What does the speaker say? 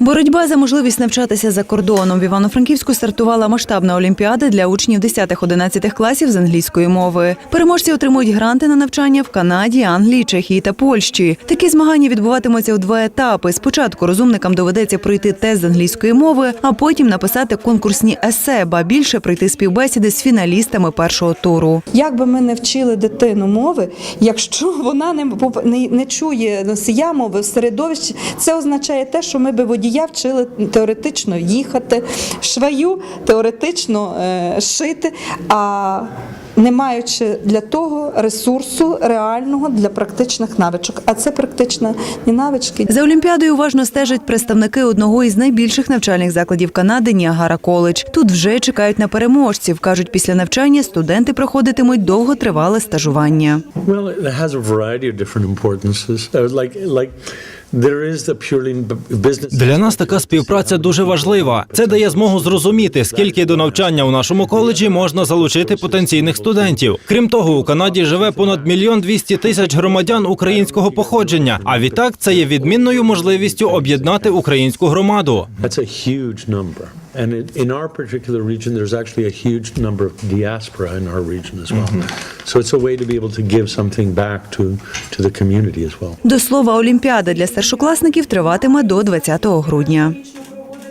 Боротьба за можливість навчатися за кордоном в Івано-Франківську стартувала масштабна олімпіада для учнів 10-11 класів з англійської мови. Переможці отримують гранти на навчання в Канаді, Англії, Чехії та Польщі. Такі змагання відбуватимуться у два етапи. Спочатку розумникам доведеться пройти тест з англійської мови, а потім написати конкурсні есе, ба більше пройти співбесіди з фіналістами першого туру. Як би ми не вчили дитину мови, якщо вона не, не, не чує носія мови в середовищі, це означає те, що ми би водія вчили теоретично їхати, шваю теоретично е, шити, а не маючи для того ресурсу реального для практичних навичок. А це практичні навички. За олімпіадою уважно стежать представники одного із найбільших навчальних закладів Канади Ніагара Коледж. Тут вже чекають на переможців. кажуть, після навчання студенти проходитимуть довготривале стажування. Well, it has a variety of different importances. Like, like Для нас така співпраця дуже важлива. Це дає змогу зрозуміти, скільки до навчання у нашому коледжі можна залучити потенційних студентів. Крім того, у Канаді живе понад мільйон двісті тисяч громадян українського походження. А відтак це є відмінною можливістю об'єднати українську громаду. And it, in our particular region, there's actually a huge number of diaspora in our region as well. So it's a way to be able to give something back to, to the community as well. До слова, олімпіада для старшокласників триватиме до 20 грудня.